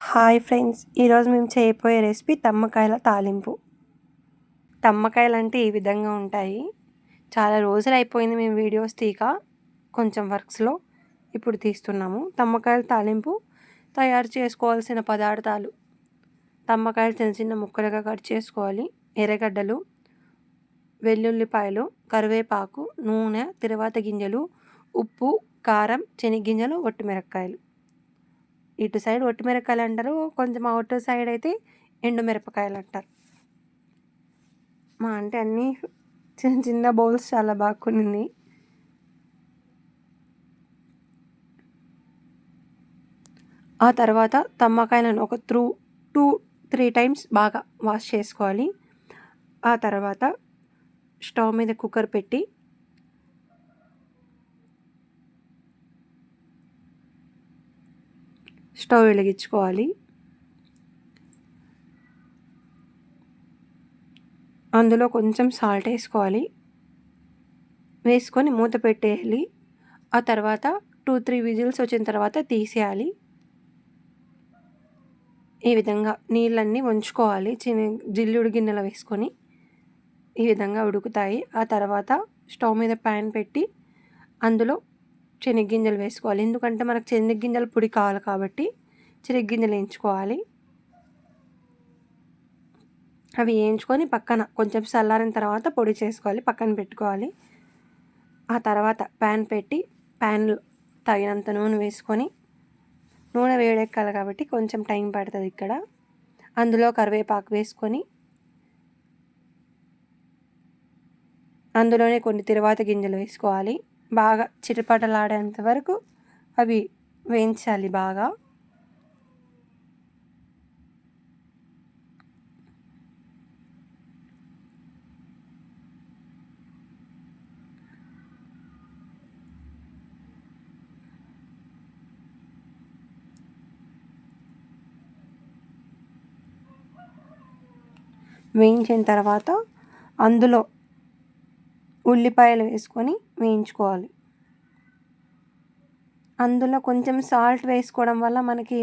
Hi friends ఈరోజు మేము చేయబోయే రెసిపీ తమ్మకాయల తాలింపు. తమ్మకాయలు అంటే ఈ విధంగా ఉంటాయి. చాలా రోజులు అయిపోయింది మేము వీడియోస్ తీక కొంచెం వర్క్స్లో ఇప్పుడు తీస్తున్నాము. తమ్మకాయల తాలింపు తయారు చేసుకోవాల్సిన పదార్థాలు. తమ్మకాయలు చిన్న చిన్న ముక్కలుగా కట్ చేసుకోవాలి. ఎర్రగడ్డలు వెల్లుల్లిపాయలు కరివేపాకు నూనె తిరువాత గింజలు ఉప్పు కారం శనగ్గింజలు ఒట్టిమిరపకాయలు ఇటు సైడ్ ఒట్టిమిరపకాయలు అంటారు. కొంచెం అవుట్ సైడ్ అయితే ఎండు మిరపకాయలు అంటారు. మా అంటే అన్నీ చిన్న చిన్న బౌల్స్ చాలా బాగా కొనింది. ఆ తర్వాత తమ్మకాయలను ఒక త్రూ టూ త్రీ టైమ్స్ బాగా వాష్ చేసుకోవాలి. ఆ తర్వాత స్టవ్ మీద కుక్కర్ పెట్టి స్టవ్ వెలిగించుకోవాలి. అందులో కొంచెం సాల్ట్ వేసుకోవాలి. వేసుకొని మూత పెట్టేయాలి. ఆ తర్వాత టూ త్రీ విజిల్స్ వచ్చిన తర్వాత తీసేయాలి. ఈ విధంగా నీళ్ళన్నీ వంచుకోవాలి. చిన్న జిల్లుడు గిన్నెలో వేసుకొని ఈ విధంగా ఉడుకుతాయి. ఆ తర్వాత స్టవ్ మీద ప్యాన్ పెట్టి అందులో శనగ్గింజలు వేసుకోవాలి. ఎందుకంటే మనకు శనగ్గింజల పొడి కావాలి కాబట్టి శనగ్గింజలు వేయించుకోవాలి. అవి వేయించుకొని పక్కన కొంచెం చల్లారిన తర్వాత పొడి చేసుకోవాలి. పక్కన పెట్టుకోవాలి. ఆ తర్వాత ప్యాన్ పెట్టి ప్యాన్లో తగినంత నూనె వేసుకొని నూనె వేడెక్కాలి కాబట్టి కొంచెం టైం పడుతుంది ఇక్కడ. అందులో కరివేపాకు వేసుకొని అందులోనే కొన్ని తిరువాత గింజలు వేసుకోవాలి. బాగా చిటపటలాడేంత వరకు అవి వేయించాలి బాగా. వేయించిన తర్వాత అందులో ఉల్లిపాయలు వేసుకొని వేయించుకోవాలి. అందులో కొంచెం సాల్ట్ వేసుకోవడం వల్ల మనకి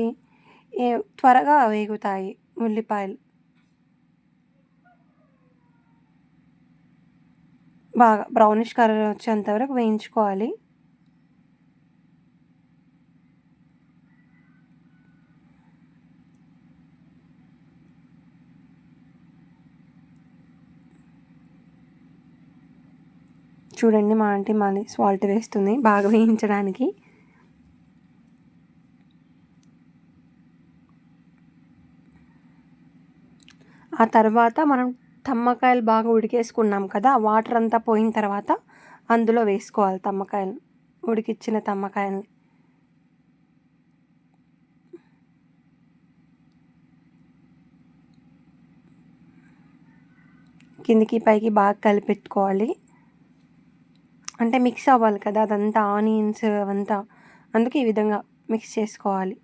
త్వరగా వేగుతాయి ఉల్లిపాయలు. బాగా బ్రౌనిష్ కలర్ వచ్చేంత వరకు వేయించుకోవాలి. చూడండి మా ఆంటీ మళ్ళీ సాల్ట్ వేస్తుంది బాగా వేయించడానికి. ఆ తర్వాత మనం తమ్మకాయలు బాగా ఉడికేసుకున్నాం కదా వాటర్ అంతా పోయిన తర్వాత అందులో వేసుకోవాలి తమ్మకాయలు ఉడికిచ్చిన తమ్మకాయల్ని. కిందికి పైకి బాగా కలిపెట్టుకోవాలి. అంటే మిక్స్ అవ్వాలి కదా అదంతా ఆనియన్స్ అవంతా. అందుకే ఈ విధంగా మిక్స్ చేసుకోవాలి.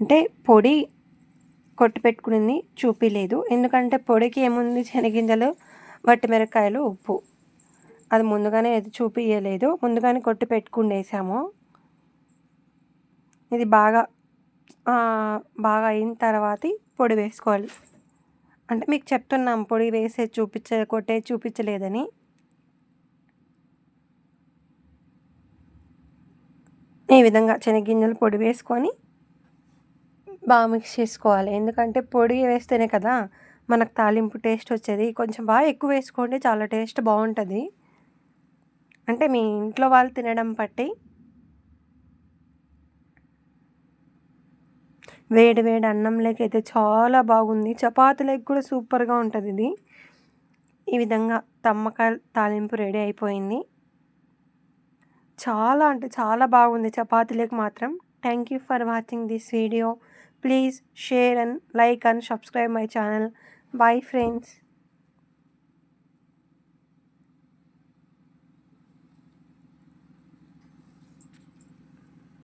అంటే పొడి కొట్టి పెట్టుకునింది చూపిలేదు ఎందుకంటే పొడికి ఏముంది? శనగింజలు వట్టిమిరకాయలు ఉప్పు. అది ముందుగానే అది చూపించలేదు ముందుగానే కొట్టి పెట్టుకుండేసాము. ఇది బాగా బాగా అయిన తర్వాత పొడి వేసుకోవాలి. అంటే మీకు చెప్తున్నాం పొడి వేసే చూపించ కొట్టే చూపించలేదని. ఈ విధంగా శనగింజలు పొడి వేసుకొని బాగా మిక్స్ చేసుకోవాలి. ఎందుకంటే పొడి వేస్తేనే కదా మనకు తాలింపు టేస్ట్ వచ్చేది. కొంచెం బాగా ఎక్కువ వేసుకోండి చాలా టేస్ట్ బాగుంటుంది. అంటే మీ ఇంట్లో వాళ్ళు తినడం బట్టి వేడి వేడి అన్నంలోకి అయితే చాలా బాగుంది. చపాతీలకు కూడా సూపర్గా ఉంటుంది ఇది. ఈ విధంగా తమ్మకాయ తాలింపు రెడీ అయిపోయింది. చాలా అంటే చాలా బాగుంది చపాతీలకు మాత్రం. Thank you for watching this video please share and like and subscribe my channel bye friends